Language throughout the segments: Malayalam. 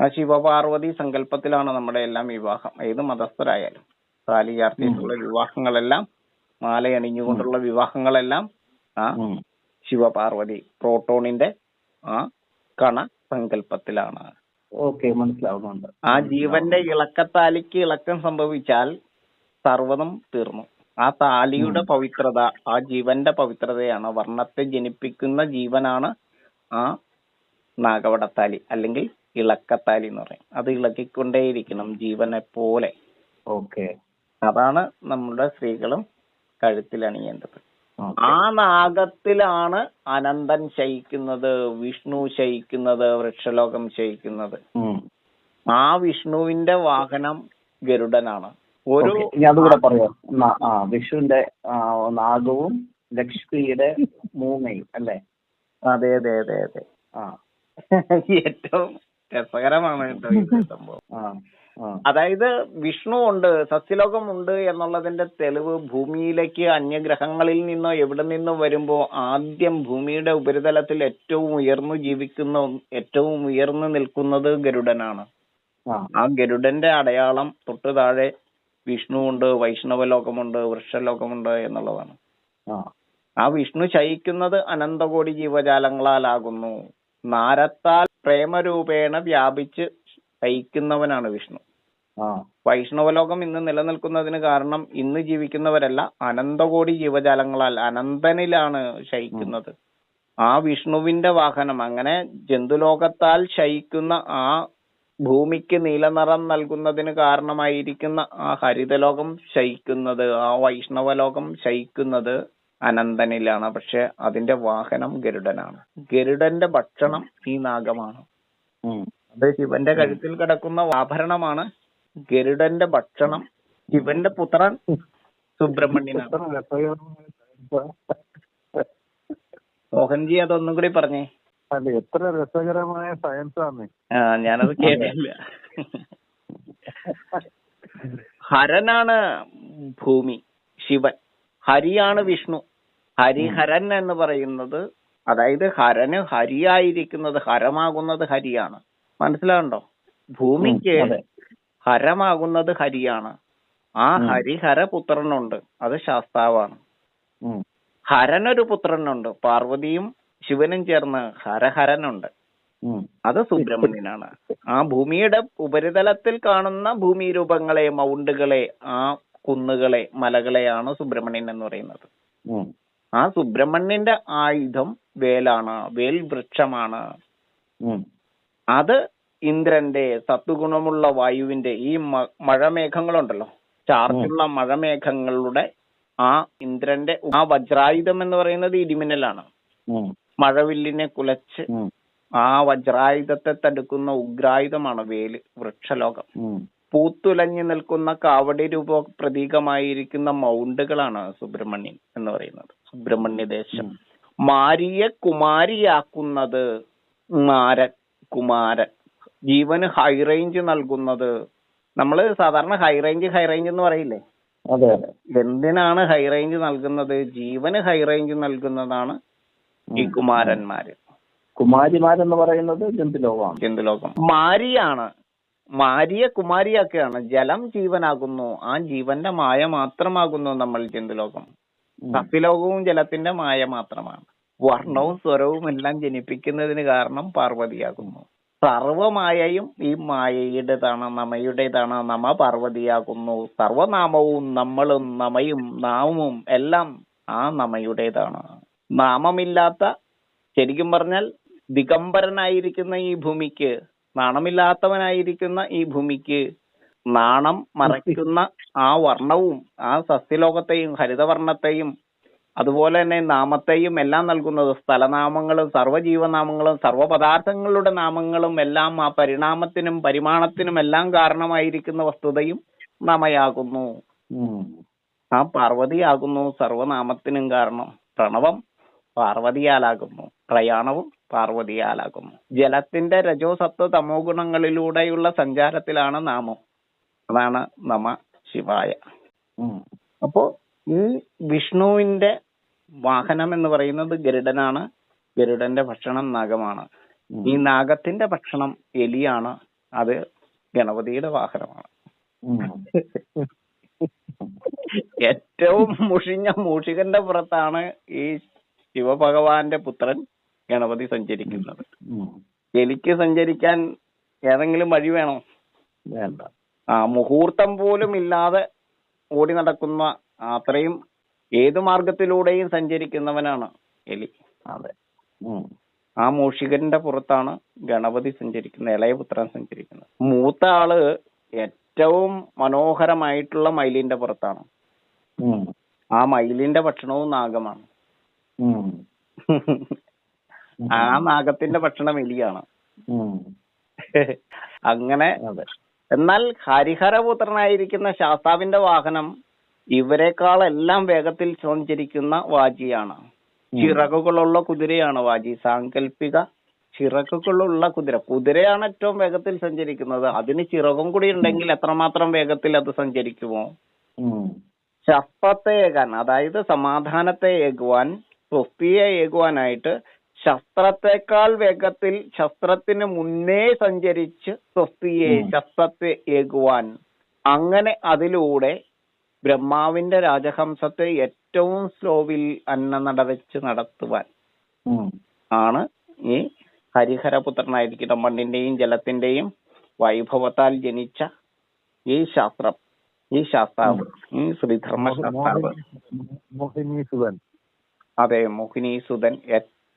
ആ ശിവപാർവതി സങ്കല്പത്തിലാണ് നമ്മുടെ എല്ലാം വിവാഹം. ഏത് മതസ്ഥരായാലും താലി ചാർത്തിയിട്ടുള്ള വിവാഹങ്ങളെല്ലാം മാലയണിഞ്ഞുകൊണ്ടുള്ള വിവാഹങ്ങളെല്ലാം ആ. ശിവപാർവതി പ്രോട്ടോണിന്റെ ആ കണ സങ്കല്പത്തിലാണ് ഓക്കെ മനസ്സിലാവുന്നുണ്ട്. ആ ജീവന്റെ ഇളക്കത്താലിക്ക് ഇളക്കം സംഭവിച്ചാൽ സർവതും തീർന്നു. ആ താലിയുടെ പവിത്രത ആ ജീവന്റെ പവിത്രതയാണ്. വർണത്തെ ജനിപ്പിക്കുന്ന ജീവനാണ് ആ നാഗവടത്താലി. അല്ലെങ്കിൽ ഇളക്കത്താലി എന്ന് പറയും. അത് ഇളക്കിക്കൊണ്ടേയിരിക്കണം ജീവനെ പോലെ ഓക്കെ. അതാണ് നമ്മുടെ സ്ത്രീകളും കഴുത്തിൽ അണിയേണ്ടത്. ആ നാഗത്തിലാണ് അനന്തൻ ശയിക്കുന്നത് വിഷ്ണു ശയിക്കുന്നത് വൃക്ഷലോകം ശയിക്കുന്നത്. ആ വിഷ്ണുവിന്റെ വാഹനം ഗരുഡനാണ്. ഒരു അതുകൂടെ പറയാം? വിഷ്ണുവിന്റെ വിഷുവിന്റെ നാഗവും ലക്ഷ്മിയുടെ മൂങ്ങയും അല്ലേ? അതെ അതെ അതെ അതെ. ആ. ഏറ്റവും രസകരമാണ് കേട്ടോ ഈ സംഭവം. അതായത് വിഷ്ണു ഉണ്ട് സസ്യലോകം ഉണ്ട് എന്നുള്ളതിന്റെ തെളിവ് ഭൂമിയിലേക്ക് അന്യഗ്രഹങ്ങളിൽ നിന്നോ എവിടെ നിന്നോ വരുമ്പോ ആദ്യം ഭൂമിയുടെ ഉപരിതലത്തിൽ ഏറ്റവും ഉയർന്നു ജീവിക്കുന്ന ഏറ്റവും ഉയർന്നു നിൽക്കുന്നത് ഗരുഡനാണ്. ആ. ഗരുഡന്റെ അടയാളം തൊട്ടു താഴെ വിഷ്ണു ഉണ്ട് വൈഷ്ണവ ലോകമുണ്ട് വൃക്ഷലോകമുണ്ട് എന്നുള്ളതാണ്. ആ വിഷ്ണു ശയിക്കുന്നത് അനന്തകോടി ജീവജാലങ്ങളാലാകുന്നു. നാരത്താൽ പ്രേമരൂപേണ വ്യാപിച്ച് ശയിക്കുന്നവനാണ് വിഷ്ണു. വൈഷ്ണവലോകം ഇന്ന് നിലനിൽക്കുന്നതിന് കാരണം ഇന്ന് ജീവിക്കുന്നവരല്ല അനന്തകോടി ജീവജാലങ്ങളാൽ അനന്തനിലാണ് ശയിക്കുന്നത്. ആ വിഷ്ണുവിന്റെ വാഹനം അങ്ങനെ ജന്തുലോകത്താൽ ശയിക്കുന്ന ആ ഭൂമിക്ക് നീലനിറം നൽകുന്നതിന് കാരണമായിരിക്കുന്ന ആ ഹരിതലോകം ശയിക്കുന്നത് ആ വൈഷ്ണവലോകം ശയിക്കുന്നത് അനന്തനിലാണ്. പക്ഷെ അതിന്റെ വാഹനം ഗരുഡനാണ്. ഗരുഡന്റെ ഭക്ഷണം ഈ നാഗമാണ്. അത് ശിവന്റെ കഴുത്തിൽ കിടക്കുന്ന ആഭരണമാണ്. ഗരുഡന്റെ ഭക്ഷണം ശിവന്റെ പുത്രൻ സുബ്രഹ്മണ്യനാണ്. മോഹൻജി അതൊന്നും കൂടി പറഞ്ഞേ. അല്ല എത്ര രസകരമായ സയൻസ് ആണ് ആ ഞാനത് കേട്ടില്ല. ഹരനാണ് ഭൂമി ശിവൻ. ഹരിയാണ് വിഷ്ണു. ഹരിഹരൻ എന്ന് പറയുന്നത് അതായത് ഹരന് ഹരിയായിരിക്കുന്നത് ഹരമാകുന്നത് ഹരിയാണ്. മനസ്സിലാവുണ്ടോ? ഭൂമിക്ക്. ഹരമാകുന്നത് ഹരിയാണ്. ആ ഹരിഹര പുത്രനുണ്ട് അത് ശാസ്താവാണ്. ഹരനൊരു പുത്രനുണ്ട്. പാർവതിയും ശിവനും ചേർന്ന് ഹരഹരനുണ്ട്. അത് സുബ്രഹ്മണ്യനാണ്. ആ ഭൂമിയുടെ ഉപരിതലത്തിൽ കാണുന്ന ഭൂമി രൂപങ്ങളെ മൗണ്ടുകളെ ആ കുന്നുകളെ മലകളെയാണ് സുബ്രഹ്മണ്യൻ എന്ന് പറയുന്നത്. ആ സുബ്രഹ്മണ്യന്റെ ആയുധം വേലാണ് വേൽ വൃക്ഷമാണ് അത് ഇന്ദ്രന്റെ സത്വഗുണമുള്ള വായുവിന്റെ ഈ മഴമേഘങ്ങളുണ്ടല്ലോ. ചാർജുള്ള മഴമേഘങ്ങളുടെ ആ ഇന്ദ്രന്റെ ആ വജ്രായുധം എന്ന് പറയുന്നത് ഇടിമിന്നലാണ്. മഴവില്ലിനെ കുലച്ച് ആ വജ്രായുധത്തെ തടുക്കുന്ന ഉഗ്രായുധമാണ് വേൽ വൃക്ഷലോകം. പൂത്തുലഞ്ഞു നിൽക്കുന്ന കാവടി രൂപ പ്രതീകമായിരിക്കുന്ന മൗണ്ടുകളാണ് സുബ്രഹ്മണ്യൻ എന്ന് പറയുന്നത്. സുബ്രഹ്മണ്യ ദേശം മാരിയെ കുമാരിയാക്കുന്നത് മാരൻ കുമാരൻ ജീവന് ഹൈ റേഞ്ച് നൽകുന്നത് നമ്മൾ സാധാരണ ഹൈ റേഞ്ച് ഹൈ റേഞ്ച് എന്ന് പറയില്ലേ? അതെ എന്തിനാണ് ഹൈ റേഞ്ച് നൽകുന്നത്? ജീവന് ഹൈ റേഞ്ച് നൽകുന്നതാണ് ഈ കുമാരന്മാര്. കുമാരിമാരെന്ന് പറയുന്നത് ജന്തുലോകമാണ്. ജന്തുലോകം. മാരിയാണ്. മാരിയെ കുമാരിയാക്കുകയാണ്. ജലം ജീവനാകുന്നു. ആ ജീവന്റെ മായ മാത്രമാകുന്നു നമ്മൾ ജന്തുലോകം. സസ്യലോകവും ജലത്തിന്റെ മായ മാത്രമാണ്. വർണവും സ്വരവും എല്ലാം ജനിപ്പിക്കുന്നതിന് കാരണം പാർവതിയാകുന്നു. സർവമായയും ഈ മായയുടേതാണ് നമയുടേതാണ് നമ പാർവതിയാകുന്നു. സർവനാമവും നമ്മളും നമയും നാമവും എല്ലാം ആ നമയുടേതാണ്. നാമമില്ലാത്ത ശരിക്കും പറഞ്ഞാൽ ദിഗംബരനായിരിക്കുന്ന ഈ ഭൂമിക്ക് നാണമില്ലാത്തവനായിരിക്കുന്ന ഈ ഭൂമിക്ക് നാണം മറയ്ക്കുന്ന ആ വർണവും ആ സസ്യലോകത്തെയും ഹരിതവർണത്തെയും അതുപോലെ തന്നെ നാമത്തെയും എല്ലാം നൽകുന്നത് സ്ഥലനാമങ്ങളും സർവജീവനാമങ്ങളും സർവപദാർത്ഥങ്ങളുടെ നാമങ്ങളും എല്ലാം ആ പരിണാമത്തിനും പരിമാണത്തിനും എല്ലാം കാരണമായിരിക്കുന്ന വസ്തുതയും നമയാകുന്നു. ആ പാർവതിയാകുന്നു സർവനാമത്തിനും കാരണം. പ്രണവം പാർവതിയാലാകുന്നു പ്രയാണവും പാർവതിയാലാകുന്നു. ജലത്തിന്റെ രജോ സത്വ തമോ ഗുണങ്ങളിലൂടെയുള്ള സഞ്ചാരത്തിലാണ് നാമം. അതാണ് നമ ശിവായ. അപ്പോ ഈ വിഷ്ണുവിന്റെ വാഹനം എന്ന് പറയുന്നത് ഗരുഡനാണ്. ഗരുഡന്റെ ഭക്ഷണം നാഗമാണ്. ഈ നാഗത്തിന്റെ ഭക്ഷണം എലിയാണ്. അത് ഗണപതിയുടെ വാഹനമാണ്. ഏറ്റവും മുഷിഞ്ഞ മൂഷികന്റെ പുറത്താണ് ഈ ശിവഭഗവാന്റെ പുത്രൻ ഗണപതി സഞ്ചരിക്കുന്നത്. എലിക്ക് സഞ്ചരിക്കാൻ ഏതെങ്കിലും വഴി വേണോ? വേണ്ട. മുഹൂർത്തം പോലും ഇല്ലാതെ ഓടി നടക്കുന്ന അത്രയും ഏത് മാർഗത്തിലൂടെയും സഞ്ചരിക്കുന്നവനാണ് എലി. അതെ. ആ മൂഷികന്റെ പുറത്താണ് ഗണപതി സഞ്ചരിക്കുന്നത് ഇളയപുത്രൻ സഞ്ചരിക്കുന്നത്. മൂത്ത ആൾ ഏറ്റവും മനോഹരമായിട്ടുള്ള മയിലിന്റെ പുറത്താണ്. ആ മയിലിന്റെ ഭക്ഷണവും നാഗമാണ്. ആ നാഗത്തിന്റെ ഭക്ഷണം എലിയാണ്. അങ്ങനെ എന്നാൽ ഹരിഹരപുത്രനായിരിക്കുന്ന ശാസ്താവിന്റെ വാഹനം ഇവരെക്കാളെല്ലാം വേഗത്തിൽ സഞ്ചരിക്കുന്ന വാജിയാണ് ചിറകുകളുള്ള കുതിരയാണ് വാജി സാങ്കല്പിക ചിറകുകളുള്ള കുതിര. കുതിരയാണ് ഏറ്റവും വേഗത്തിൽ സഞ്ചരിക്കുന്നത്. അതിന് ചിറകും കൂടി ഉണ്ടെങ്കിൽ എത്രമാത്രം വേഗത്തിൽ അത് സഞ്ചരിക്കുമോ. ശസ്ത്രത്തെ ഏകാൻ അതായത് സമാധാനത്തെ ഏകുവാൻ സ്വസ്തിയെ ഏകുവാനായിട്ട് ശസ്ത്രത്തെക്കാൾ വേഗത്തിൽ ശസ്ത്രത്തിന് മുന്നേ സഞ്ചരിച്ച് സ്വസ്തിയെ. ശസ്ത്രത്തെ ഏകുവാൻ. അങ്ങനെ അതിലൂടെ ബ്രഹ്മാവിന്റെ രാജഹംസത്തെ ഏറ്റവും സ്ലോവിൽ അന്നനട വെച്ച് നടത്തുവാൻ. ആണ് ഈ ഹരിഹരപുത്രനായിരിക്കുന്ന മണ്ണിന്റെയും ജലത്തിന്റെയും വൈഭവത്താൽ ജനിച്ച ഈ ശാസ്ത്രം. ഈ ശാസ്താവ് ഈ ശ്രീധർമ്മ ശാസ്താവ് അതെ മോഹിനീസുതൻ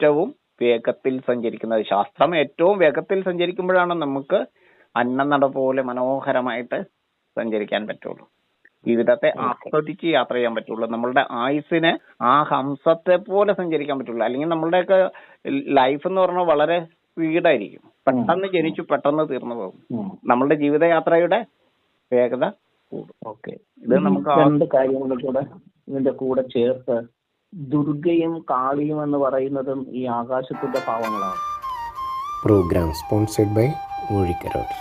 ഏറ്റവും വേഗത്തിൽ സഞ്ചരിക്കുന്നത് ശാസ്ത്രം. ഏറ്റവും വേഗത്തിൽ സഞ്ചരിക്കുമ്പോഴാണ് നമുക്ക് അന്നനട പോലെ മനോഹരമായിട്ട് സഞ്ചരിക്കാൻ പറ്റുള്ളൂ. ജീവിതത്തെ ആസ്വദിച്ച് യാത്ര ചെയ്യാൻ പറ്റുള്ളൂ. നമ്മളുടെ ആയുസിനെ ആ ഹംസത്തെ പോലെ സഞ്ചരിക്കാൻ പറ്റുള്ളൂ. അല്ലെങ്കിൽ നമ്മളുടെയൊക്കെ ലൈഫ് എന്ന് പറഞ്ഞാൽ വളരെ സ്പീഡായിരിക്കും പെട്ടെന്ന് ജനിച്ചു പെട്ടെന്ന് തീർന്നു പോകും. നമ്മളുടെ ജീവിതയാത്രയുടെ വേഗത കൂടും. ഓക്കെ. ഇത് നമുക്ക് ഇതിന്റെ കൂടെ ചേർത്ത് ദുർഗയും കാളിയും എന്ന് പറയുന്നതും ഈ ആകാശത്തിന്റെ ഭാവങ്ങളാണ് പ്രോഗ്രാം sponsored ബൈ Murikarote.